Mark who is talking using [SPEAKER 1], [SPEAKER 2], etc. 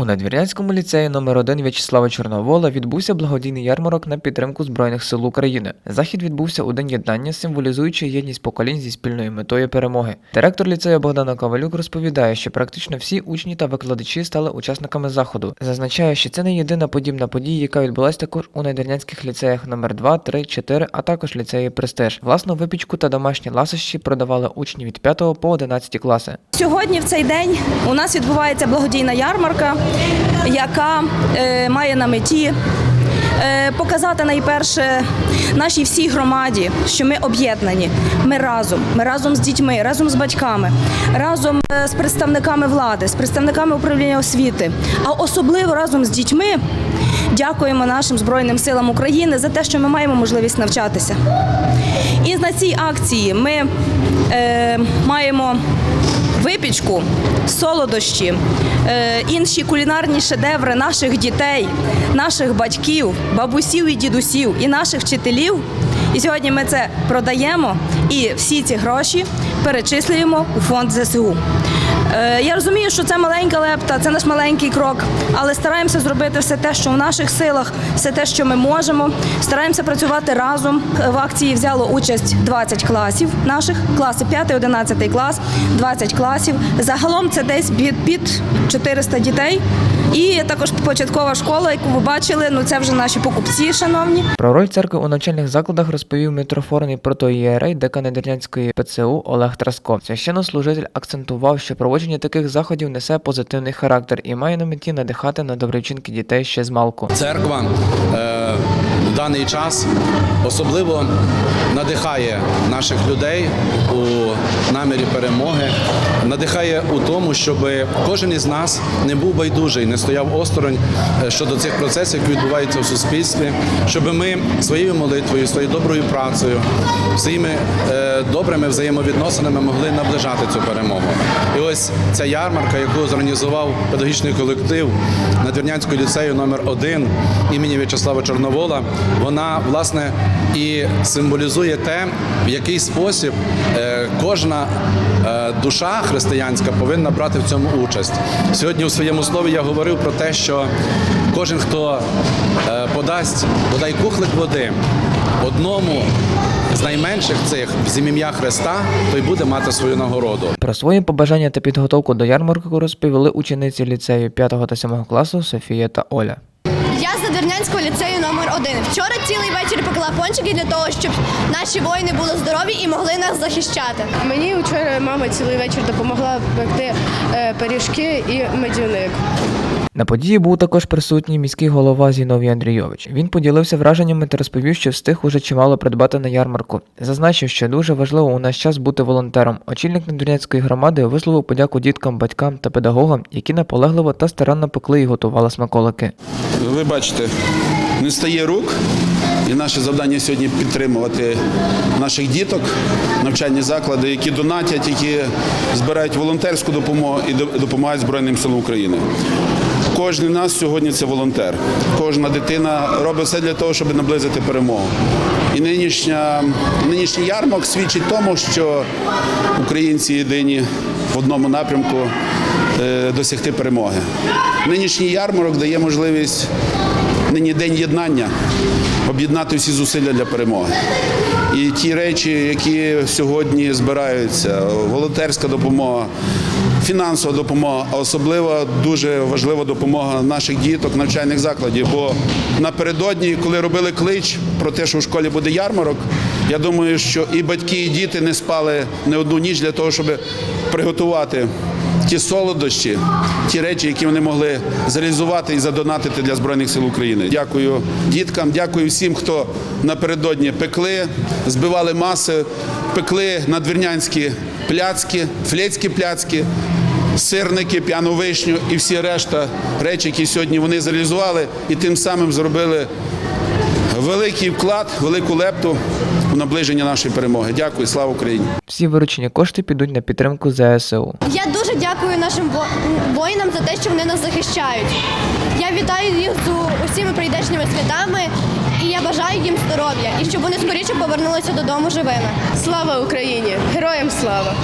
[SPEAKER 1] У Надвірнянському ліцеї номер 1 В'ячеслава Чорновола відбувся благодійний ярмарок на підтримку Збройних сил України. Захід відбувся у День єднання, символізуючи єдність поколінь зі спільною метою перемоги. Директор ліцею Богдана Ковалюк розповідає, що практично всі учні та викладачі стали учасниками заходу. Зазначає, що це не єдина подібна подія, яка відбулася також у надвірнянських ліцеях номер 2, 3, 4, а також ліцеї Престиж. Власну випічку та домашні ласощі продавали учні від 5 по 11 класи.
[SPEAKER 2] Сьогодні в цей день у нас відбувається благодійна ярмарка, яка е, має на меті е, показати найперше нашій всій громаді, що ми об'єднані. Ми разом, ми разом з дітьми, разом з батьками, разом е, з представниками влади, з представниками управління освіти, а особливо разом з дітьми. Дякуємо нашим Збройним силам України за те, що ми маємо можливість навчатися. І на цій акції ми е, маємо випічку, солодощі, е, інші кулінарні шедеври наших дітей, наших батьків, бабусів і дідусів і наших вчителів. І сьогодні ми це продаємо і всі ці гроші перечислюємо у фонд ЗСУ. Е, Я розумію, що це маленька лепта, це наш маленький крок, але стараємося зробити все те, що в наших силах, все те, що ми можемо. Стараємося працювати разом. В акції взяло участь 20 класів наших, класи 5-11 клас, 20 класів. Загалом це десь під, під 400 дітей. І також початкова школа, яку ви бачили, ну це вже наші покупці, шановні.
[SPEAKER 1] Про роль церкви у навчальних закладах розповів митрофорний протоієрей декан Надвірнянської ПЦУ Олег Траско. Священнослужитель акцентував, що проводження таких заходів несе позитивний характер і має на меті надихати на добрі вчинки дітей ще з малку.
[SPEAKER 3] Церква е, в даний час особливо надихає наших людей у намірі перемоги, надихає у тому, щоб кожен із нас не був байдужий, не стояв осторонь е, щодо цих процесів, які відбуваються в суспільстві, щоб ми своєю молитвою, своєю доброю працею, своїми е, добрими взаємовідносинами могли наближати цю перемогу. І ось ця ярмарка, яку зорганізував педагогічний колектив Надвірнянського ліцею номер 1 імені В'ячеслава Чорновола, вона власне і символізує те, в який спосіб е, кожна е, душа християнська повинна брати в цьому участь. Сьогодні у своєму слові я говорив про те, що кожен, хто е, подасть бодай кухлик води одному з найменших цих з ім'я Христа, той буде мати свою нагороду.
[SPEAKER 1] Про свої побажання та підготовку до ярмарку розповіли учениці ліцею 5 та 7 класу Софія та Оля.
[SPEAKER 4] Надвірнянського ліцею номер 1 Вчора цілий вечір пекла пончики для того, щоб наші воїни були здорові і могли нас захищати.
[SPEAKER 5] Мені вчора мама цілий вечір допомогла пекти е, пиріжки і медівник.
[SPEAKER 1] На події був також присутній міський голова Зіновій Андрійович. Він поділився враженнями та розповів, що встиг уже чимало придбати на ярмарку. Зазначив, що дуже важливо у наш час бути волонтером. Очільник Надвірнянської громади висловив подяку діткам, батькам та педагогам, які наполегливо та старанно пекли і готували смаколики.
[SPEAKER 6] Ви бачите, не стає рук. І наше завдання сьогодні підтримувати наших діток, навчальні заклади, які донатять, які збирають волонтерську допомогу і допомагають Збройним силам України. Кожен з нас сьогодні це волонтер. Кожна дитина робить все для того, щоб наблизити перемогу. І нинішня, нинішній ярмарк свідчить тому, що українці єдині в одному напрямку е, досягти перемоги. Нинішній ярмарок дає можливість нині день єднання, об'єднати всі зусилля для перемоги. І ті речі, які сьогодні збираються, волонтерська допомога, фінансова допомога, а особливо дуже важлива допомога наших діток, навчальних закладів. Бо напередодні, коли робили клич про те, що в школі буде ярмарок, я думаю, що і батьки, і діти не спали не одну ніч для того, щоб приготувати ті солодощі, ті речі, які вони могли зреалізувати і задонатити для Збройних сил України. Дякую діткам, дякую всім, хто напередодні пекли, збивали маси, пекли надвірнянські пляцки, флецькі пляцки. Сирники, п'яну вишню і всі решта речі, які сьогодні вони зреалізували, і тим самим зробили великий вклад, велику лепту у наближення нашої перемоги. Дякую, слава Україні!
[SPEAKER 1] Всі виручені кошти підуть на підтримку ЗСУ.
[SPEAKER 4] Я дуже дякую нашим воїнам за те, що вони нас захищають. Я вітаю їх з усіма прийдешніми святами і я бажаю їм здоров'я і щоб вони скоріше повернулися додому живими.
[SPEAKER 5] Слава Україні! Героям слава!